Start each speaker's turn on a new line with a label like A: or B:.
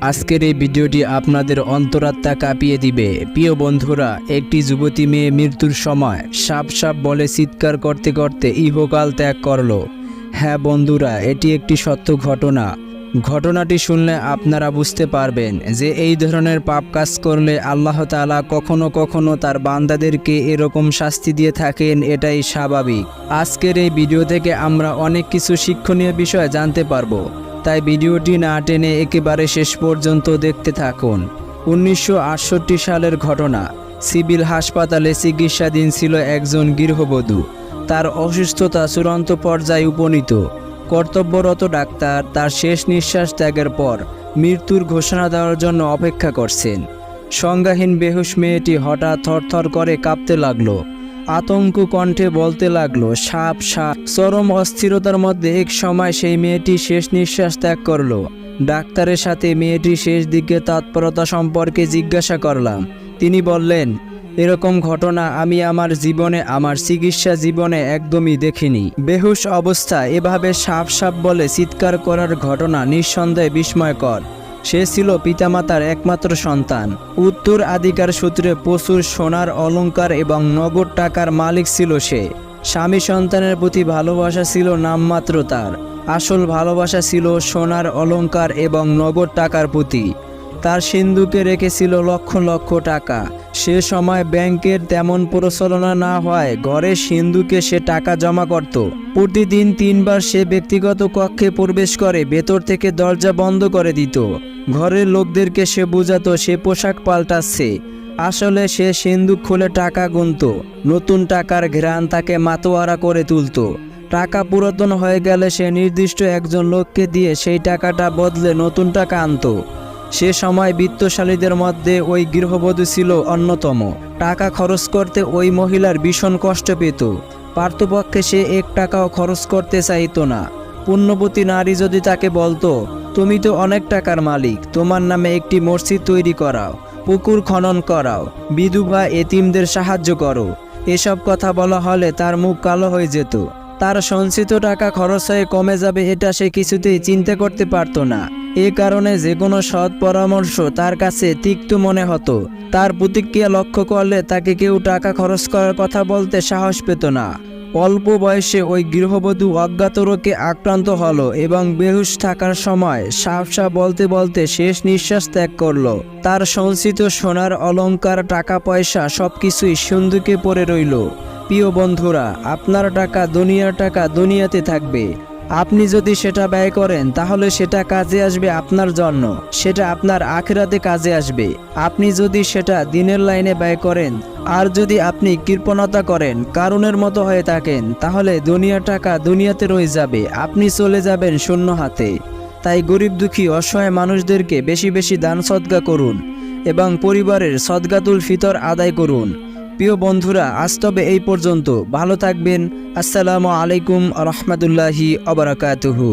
A: আজকের এই ভিডিওটি আপনাদের অন্তরাত্মা কাঁপিয়ে দিবে। প্রিয় বন্ধুরা, একটি যুবতী মেয়ে মৃত্যুর সময় সাপ সাপ বলে চিৎকার করতে করতে ইহকাল ত্যাগ করল। হ্যাঁ বন্ধুরা, এটি একটি সত্য ঘটনা। ঘটনাটি শুনলে আপনারা বুঝতে পারবেন যে এই ধরনের পাপ কাজ করলে আল্লাহ তাআলা কখনো কখনো তার বান্দাদেরকে এরকম শাস্তি দিয়ে থাকেন, এটাই স্বাভাবিক। আজকের এই ভিডিও থেকে আমরা অনেক কিছু শিক্ষণীয় বিষয় জানতে পারব। তাই ভিডিওটি না টেনে একেবারে শেষ পর্যন্ত দেখতে থাকুন। উনিশশো আটষট্টি সালের ঘটনা, সিভিল হাসপাতালে চিকিৎসাধীন ছিল একজন গৃহবধূ। তার অসুস্থতা চূড়ান্ত পর্যায়ে উপনীত। কর্তব্যরত ডাক্তার তার শেষ নিঃশ্বাস ত্যাগের পর মৃত্যুর ঘোষণা দেওয়ার জন্য অপেক্ষা করছেন। সংজ্ঞাহীন বেহুশ মেয়েটি হঠাৎ থরথর করে কাঁপতে লাগল। আতঙ্ক কণ্ঠে বলতে লাগল, সাপ সাপ। চরম অস্থিরতার মধ্যে এক সময় সেই মেয়েটি শেষ নিঃশ্বাস ত্যাগ করল। ডাক্তারের সাথে মেয়েটি শেষ দিকে তৎপরতা সম্পর্কে জিজ্ঞাসা করলাম। তিনি বললেন, এরকম ঘটনা আমি আমার জীবনে, আমার চিকিৎসা জীবনে একদমই দেখিনি। বেহুশ অবস্থা, এভাবে সাপ সাপ বলে চিৎকার করার ঘটনা নিঃসন্দেহে বিস্ময়কর। সে ছিল পিতামাতার একমাত্র সন্তান। উত্তর আধিকার সূত্রে প্রচুর সোনার অলঙ্কার এবং নগদ টাকার মালিক ছিল সে। স্বামী সন্তানের প্রতি ভালোবাসা ছিল নামমাত্র তার। আসল ভালোবাসা ছিল সোনার অলঙ্কার এবং নগদ টাকার প্রতি। তার সিন্ধুকে রেখেছিল লক্ষ লক্ষ টাকা। সে সময় ব্যাংকের তেমন প্রচলনা না হওয়ায় ঘরে সিন্ধুকে সে টাকা জমা করত। প্রতিদিন তিনবার সে ব্যক্তিগত কক্ষে প্রবেশ করে, ভেতর থেকে দরজা বন্ধ করে দিত। ঘরের লোকদেরকে সে বোঝাতো, সে পোশাক পাল্টাচ্ছে। আসলে সে সিন্ধুক খুলে টাকা গুনত। নতুন টাকার ঘ্রাণ তাকে মাতোয়ারা করে তুলত। টাকা পুরাতন হয়ে গেলে সে নির্দিষ্ট একজন লোককে দিয়ে সেই টাকাটা বদলে নতুন টাকা আনতো। সে সময় বিত্তশালীদের মধ্যে ওই গৃহবধূ ছিল অন্যতম। টাকা খরচ করতে ওই মহিলার ভীষণ কষ্ট পেত। পার্থপক্ষে সে এক টাকাও খরচ করতে চাইতো না। পুণ্যবতী নারী যদি তাকে বলতো, তুমি তো অনেক টাকার মালিক, তোমার নামে একটি মসজিদ তৈরি করাও, পুকুর খনন করাও, বিধবা এতিমদের সাহায্য করো। এসব কথা বলা হলে তার মুখ কালো হয়ে যেত। তার সঞ্চিত টাকা খরচ হয়ে কমে যাবে এটা সে কিছুতেই চিন্তা করতে পারতো না। এ কারণে যে কোনো সৎ পরামর্শ তার কাছে তিক্ত মনে হতো। তার প্রতিক্রিয়া লক্ষ্য করলে তাকে কেউ টাকা খরচ করার কথা বলতে সাহস পেত না। অল্প বয়সে ওই গৃহবধূ অজ্ঞাত রোগে আক্রান্ত হলো এবং বেহুশ থাকার সময় সাপ বলতে বলতে শেষ নিঃশ্বাস ত্যাগ করল। তার সঞ্চিত সোনার অলঙ্কার, টাকা পয়সা সব কিছুই সিন্ধুকে পড়ে রইল। প্রিয় বন্ধুরা, আপনার টাকা দুনিয়ার টাকা দুনিয়াতে থাকবে। আপনি যদি সেটা ব্যয় করেন, তাহলে সেটা কাজে আসবে আপনার জন্য। সেটা আপনার আখেরাতে কাজে আসবে। আপনি যদি সেটা দিনের লাইনে ব্যয় করেন, আর যদি আপনি কৃপণতা করেন কারণের মতো হয়ে থাকেন, তাহলে দুনিয়ার টাকা দুনিয়াতে রয়ে যাবে। আপনি চলে যাবেন শূন্য হাতে। তাই গরিব দুঃখী, অসহায় মানুষদেরকে বেশি বেশি দান সদ্গা করুন এবং পরিবারের সদ্গাতুল ফিতর আদায় করুন। প্রিয় বন্ধুরা আজ তবে এই পর্যন্ত। ভালো থাকবেন। আসসালামু আলাইকুম রহমতুল্লাহি অবরাকাতুহু